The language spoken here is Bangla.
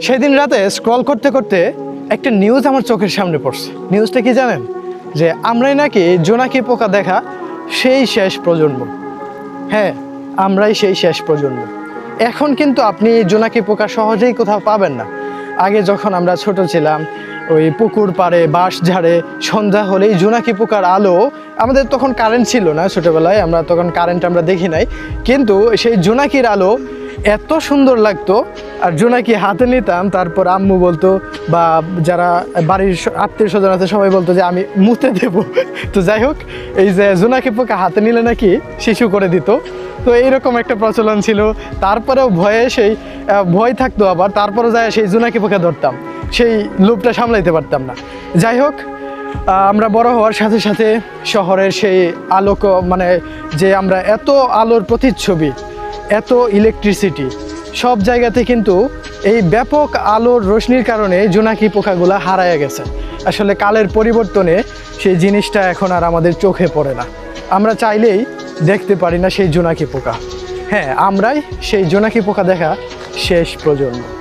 সেদিন রাতে স্ক্রল করতে করতে একটা নিউজ আমার চোখের সামনে পড়ছে। নিউজটা কি জানেন? যে আমরাই নাকি জোনাকি পোকা দেখা সেই শেষ প্রজন্ম। হ্যাঁ আমরাই সেই শেষ প্রজন্ম। এখন কিন্তু আপনি জোনাকি পোকা সহজেই কোথাও পাবেন না। আগে যখন আমরা ছোট ছিলাম, ওই পুকুর পাড়ে, বাঁশ ঝাড়ে, সন্ধ্যা হলেই জোনাকি পোকার আলো আমাদের তখন কারেন্ট ছিল না ছোটোবেলায়, আমরা তখন কারেন্ট আমরা দেখি নাই। কিন্তু সেই জোনাকির আলো এত সুন্দর লাগতো। আর জোনাকি হাতে নিতাম, তারপর আম্মু বলতো বা যারা বাড়ির আত্মীয় স্বজন আছে, সবাই বলতো যে আমি মুতে দেব। তো যাই হোক, এই যে জোনাকি পোকা হাতে নিলে নাকি শিশু করে দিত। তো এইরকম একটা প্রচলন ছিল। তারপরেও ভয়ে সেই ভয় থাকতো আবার। তারপরে যায় সেই জোনাকি পোকা ধরতাম। সেই লোভটা সামলাইতে পারতাম না। যাই হোক আমরা বড় হওয়ার সাথে সাথে শহরের সেই আলোক মানে যে আমরা এত আলোর প্রতিচ্ছবি এত ইলেকট্রিসিটি সব জায়গাতে কিন্তু এই ব্যাপক আলোর রশ্মির কারণে জোনাকি পোকাগুলো হারায় গেছে। আসলে কালের পরিবর্তনে সেই জিনিসটা এখন আর আমাদের চোখে পড়ে না। আমরা চাইলেই দেখতে পারি না সেই জোনাকি পোকা। হ্যাঁ আমরাই সেই জোনাকি পোকা দেখা শেষ প্রজন্ম।